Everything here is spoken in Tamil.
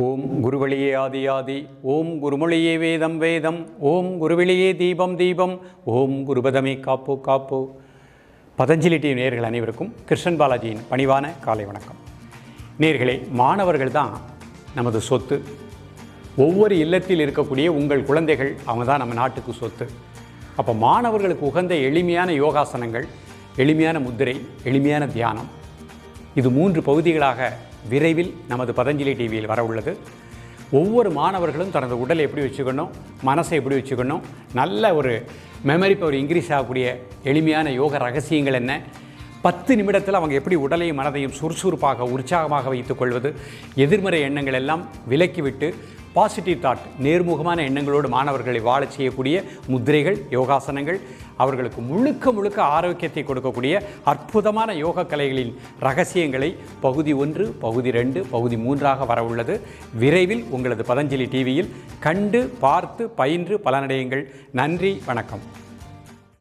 ஓம் குருவழியே ஆதி ஆதி ஓம் குருமொழியே வேதம் வேதம் ஓம் குருவெளியே தீபம் தீபம் ஓம் குருபதமே காப்போ காப்போ. பதஞ்சலி டி நேர்கள் அனைவருக்கும் கிருஷ்ணன் பாலாஜியின் பணிவான காலை வணக்கம். நேர்களே மாணவர்கள் தான் நமது சொத்து. ஒவ்வொரு இல்லத்தில் இருக்கக்கூடிய உங்கள் குழந்தைகள் அவங்க தான் நம்ம நாட்டுக்கு சொத்து. அப்போ மாணவர்களுக்கு உகந்த எளிமையான யோகாசனங்கள் எளிமையான முத்திரை எளிமையான தியானம். இது மூன்று பகுதிகளாக விரைவில் நமது பதஞ்சலி டிவியில் வர உள்ளது. ஒவ்வொரு மாணவர்களும் தனது உடலை எப்படி வச்சுக்கணும் மனசை எப்படி வச்சுக்கணும் நல்ல ஒரு மெமரி பவர் இன்க்ரீஸ் ஆகக்கூடிய எளிமையான யோக ரகசியங்கள் என்ன பத்து நிமிடத்தில் அவங்க எப்படி உடலையும் மனதையும் சுறுசுறுப்பாக உற்சாகமாக வைத்துக் கொள்வது எதிர்மறை எண்ணங்கள் எல்லாம் விலக்கிவிட்டு பாசிட்டிவ் தாட் நேர்முகமான எண்ணங்களோடு மாணவர்களை வாழச் செய்யக்கூடிய முத்திரைகள் யோகாசனங்கள் அவர்களுக்கு முழுக்க முழுக்க ஆரோக்கியத்தை கொடுக்கக்கூடிய அற்புதமான யோக கலைகளின் ரகசியங்களை பகுதி ஒன்று பகுதி ரெண்டு பகுதி மூன்றாக வரவுள்ளது. விரைவில் உங்களது பதஞ்சலி டிவியில் கண்டு பார்த்து பயின்று பலனடையுங்கள். நன்றி வணக்கம்.